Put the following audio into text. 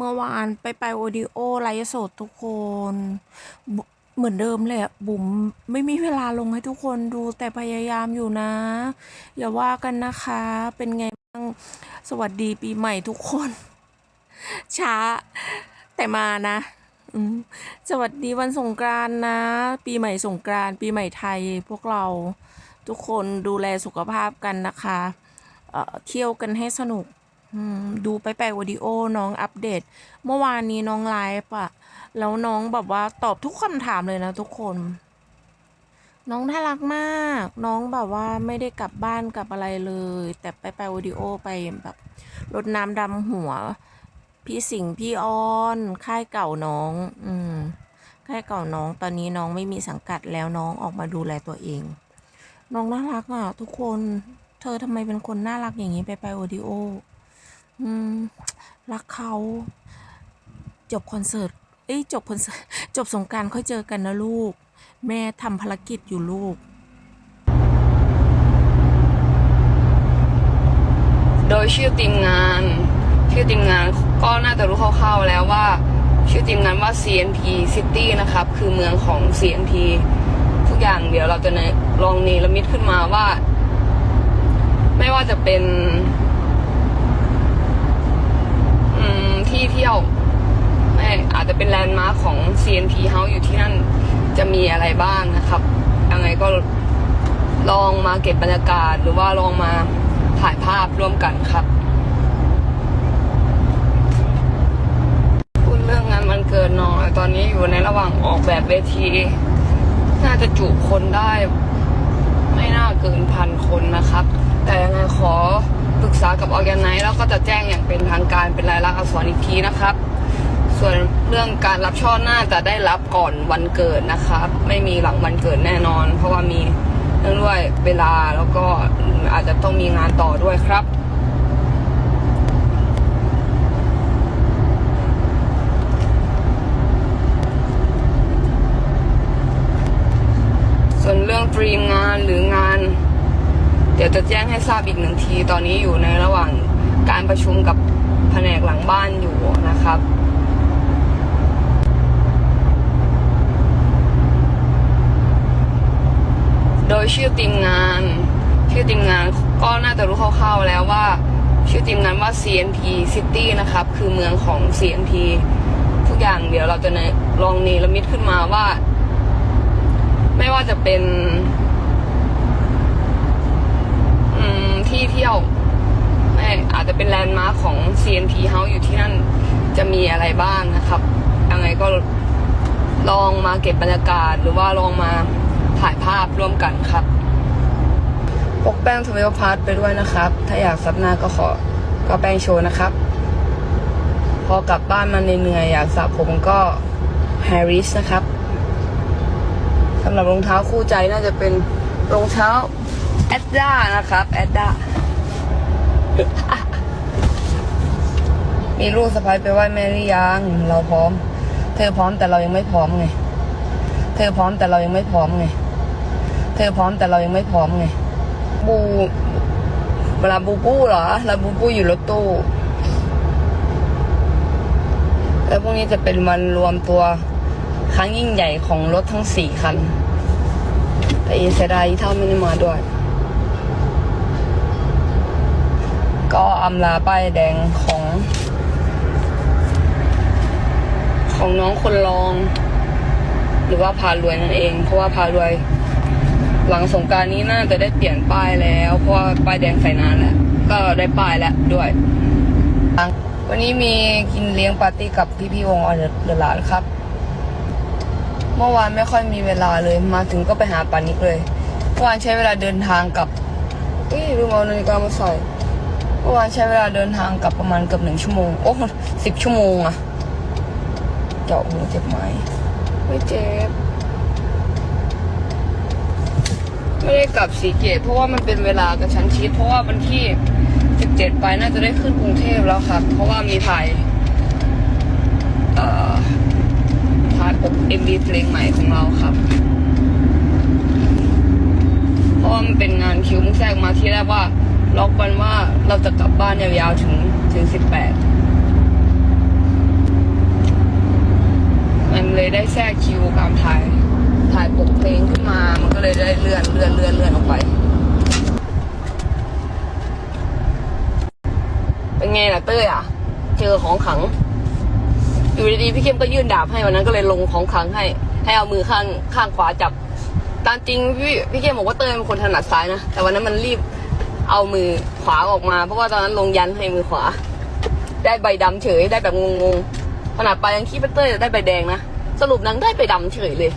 เมื่อวานไปไปโอดิโอไลฟ์สดทุกคน เหมือนเดิมเลยอะบุ๋มไม่มีเวลาลงให้ทุกคนดูแต่พยายามอยู่นะ อย่าว่ากันนะคะ เป็นไงบ้างสวัสดีปีใหม่ทุกคน ช้า แต่มานะสวัสดีวันสงกรานนะ ปีใหม่สงกรานปีใหม่ไทย พวกเราทุกคนดูแลสุขภาพกันนะคะเออเที่ยวกันให้สนุก ดูไปไปลวิดีโอน้องอัปเดต เมื่อวานนี้น้องไลฟ์อะแล้วน้องแบบว่าตอบทุกคำถามเลยนะทุกคน น้องน่ารักมาก น้องแบบว่าไม่ได้กลับบ้านกลับอะไรเลย แต่ไปไปวิดีโอไปแบบรดน้ำดำหัว พี่สิงห์พี่อ้อนค่ายเก่าน้อง อืมค่ายเก่าน้อง ตอนนี้น้องไม่มีสังกัดแล้วน้องออกมาดูแลตัวเอง น้องน่ารักอะ ทุกคน เธอทำไมเป็นคนน่ารักอย่างนี้ไปไปวิดีโอ อืม รักเขาจบคอนเสิร์ต เอ้ยจบคอนเสิร์ตจบสงการค่อยเจอกันนะลูก แม่ทำภารกิจอยู่ลูก โดยชื่อทีมงาน ชื่อทีมงานก็น่าจะรู้คร่าวๆแล้วว่า ชื่อทีมงานว่า CNP City นะครับ คือเมืองของ CNP ทุกอย่างเดี๋ยวเราจะลองเนรมิตขึ้นมาว่า ไม่ว่าจะเป็น อืมที่เที่ยวไม่อาจจะเป็น แลนด์มาร์คของ CNP House อยู่ที่นั่นจะมีอะไรบ้างนะครับยังไงก็ลองมาเก็บบรรยากาศหรือว่าลองมาถ่ายภาพร่วมกันครับพูดเรื่องงานวันเกิดหน่อยตอนนี้อยู่ในระหว่างออกแบบเวที น่าจะจุคนได้ ไม่น่าเกินพันคนนะครับ แต่ยังไงขอปรึกษากับออแกไนซ์แล้วก็จะแจ้งอย่างเป็นทางการเป็นลายลักษณ์อักษรอีกทีนะครับ ส่วนเรื่องการรับช่อน่าจะได้รับก่อนวันเกิดนะครับ ไม่มีหลังวันเกิดแน่นอน เพราะว่ามีเนื่องด้วยเวลาแล้วก็อาจจะต้องมีงานต่อด้วยครับส่วนเรื่องตรีมงานหรืองาน เดี๋ยวจะแจ้งให้ทราบอีกหนึ่งที ตอนนี้อยู่ในระหว่างการประชุมกับแผนกหลังบ้านอยู่นะครับ โดยชื่อทีมงาน ชื่อทีมงานก็น่าจะรู้คร่าวๆแล้วว่า ชื่อทีมงานว่า CNP City นะครับ คือเมืองของ CNP ทุกอย่างเดี๋ยวเราจะลองเนรมิตขึ้นมาว่า ไม่ว่าจะเป็นที่เที่ยวไม่อาจจะเป็นแลนด์มาร์คของ CNP House อยู่ที่นั่นจะมีอะไรบ้างนะครับยังไงก็ลองมาเก็บบรรยากาศหรือว่าลองมา ถ่ายภาพร่วมกันครับพกแป้งทเวลพาร์ทไปด้วยนะครับ ถ้าอยากซับหน้าก็ขอก็แป้งโชว์นะครับ พอกลับบ้านมาเหนื่อยๆอยากสระผมก็ Harris นะครับสำหรับรองเท้าคู่ใจน่าจะเป็นรองเท้าแอดด้านะครับแอดด้ามีลูกสะพ้ายไปไหว้แม่หรือยังเราพร้อม เธอพร้อมแต่เรายังไม่พร้อมไง เธอพร้อมแต่เรายังไม่พร้อมไง ธอพร้อมแต่เรายังไม่พร้อมไง บูเวลาบูบูเหรอแล้วบูบูอยู่รถตู้ แล้วพรุ่งนี้จะเป็นวันรวมตัวครั้งยิ่งใหญ่ของรถทั้งสี่คัน แต่เสียดายที่เท่าไม่ได้มาด้วย ก็อำลาป้ายแดงของ ของน้องคนรอง หรือว่าพารวยนั่นเอง เพราะว่าพารวย หลังสงการนี้น่าจะได้เปลี่ยนป้ายแล้วเพราะว่าป้ายแดงใส่นานแล้วก็ได้ป้ายแล้วด้วย วันนี้มีกินเลี้ยงปาร์ตี้กับพี่ๆวงออเดอร์ลานครับ เมื่อวานไม่ค่อยมีเวลาเลยมาถึงก็ไปหาปานิกเลยเมื่อวานใช้เวลาเดินทางกับเอ้ยลืมเอานาฬิกามาใส่เมื่อวานใช้เวลาเดินทางกับประมาณเกือบหนึ่งชั่วโมงโอ้สิบชั่วโมงอะเจาะหูเจ็บไหมไม่เจ็บ ไม่ได้กลับสีเกตเพราะว่ามันเป็นเวลากระชั้นชิดเพราะว่าวันที่สิบเจ็ดไปน่าจะได้ขึ้นกรุงเทพแล้วครับ เพราะว่ามีถ่ายถ่ายปกเอ็มบีเพลงใหม่ของเราครับเพราะว่ามันเป็นงานคิวมุกแทรกมาที่แรกว่าล็อกวันว่าเราจะกลับบ้านยาวๆถึงถึงสิบแปดแทรกคิวการถ่ายถ่ายปกเพลงขึ้นมา เลยได้เลื่อนเลื่อนเลื่อนเลื่อนออกไป เป็นไงล่ะเต้ยอะ เจอของขัง อยู่ดีๆพี่เข้มก็ยื่นดาบให้วันนั้นก็เลยลงของขังให้ ให้เอามือข้างข้างขวาจับ ตามจริงพี่พี่เข้มบอกว่าเต้ยเป็นคนถนัดซ้ายนะ แต่วันนั้นมันรีบเอามือขวาออกมา เพราะว่าตอนนั้นลงยันให้มือขวา ได้ใบดำเฉยได้แบบงงๆขนาดไปยังคิดว่าเต้ยจะได้ใบแดงนะสรุปนางได้ใบดำเฉยเลย